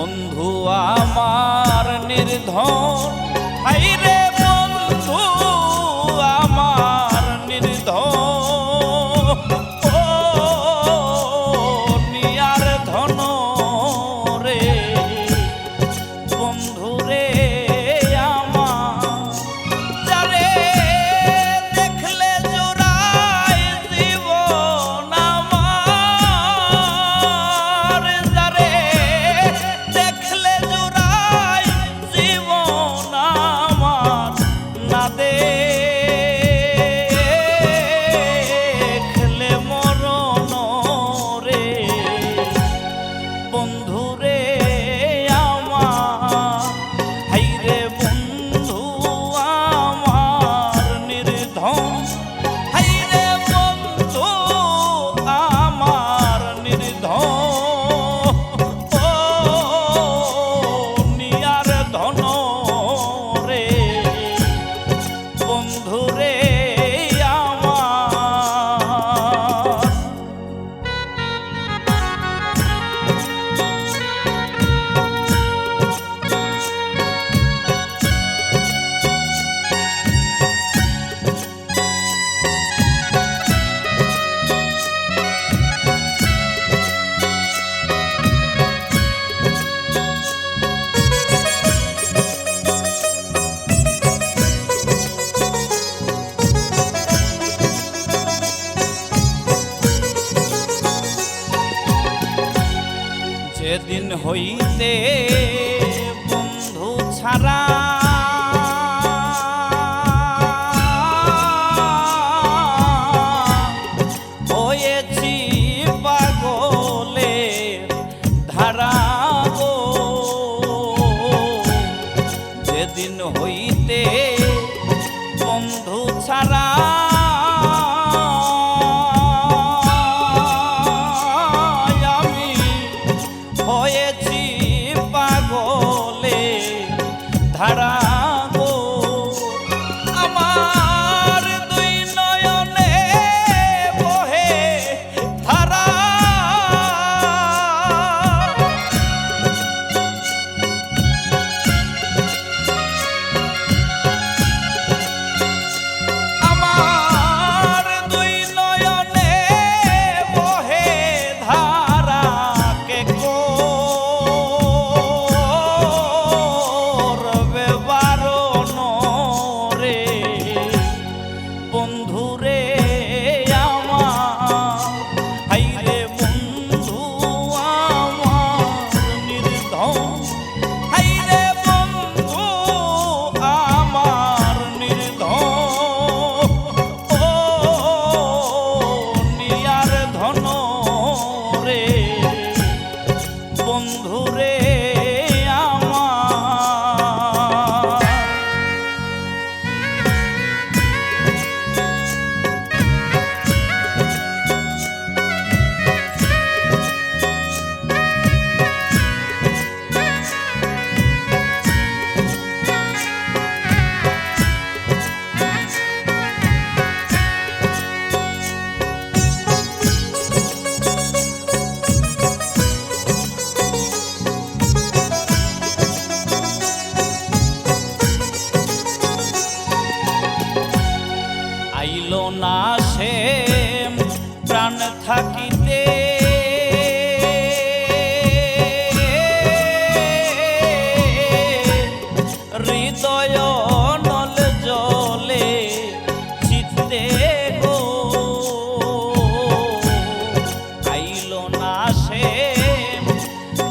বন্ধু আমার নির্ধন। রে বন্ধু আমার নির্ধন। ও নিয়ার ধন রে। বন্ধু রে সেদিন হইতে বন্ধু ছাড়া ধারা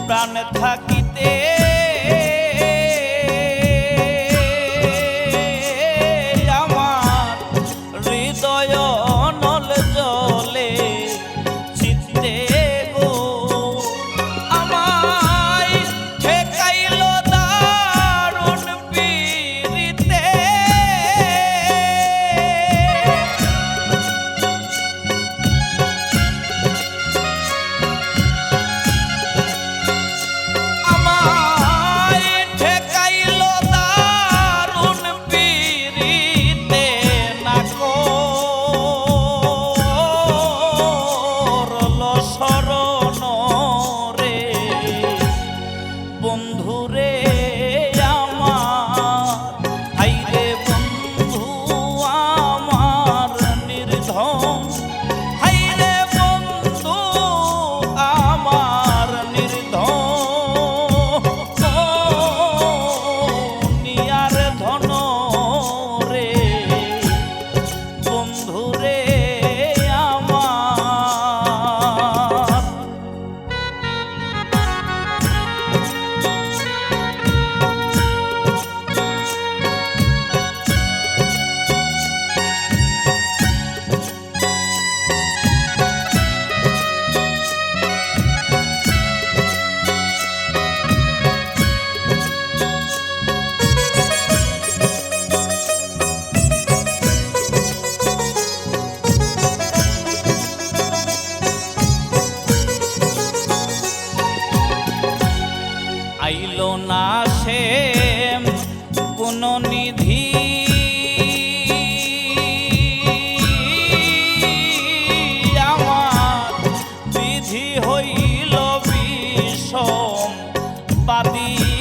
প্রাণ থাকিতে হইল বিষম বাদী।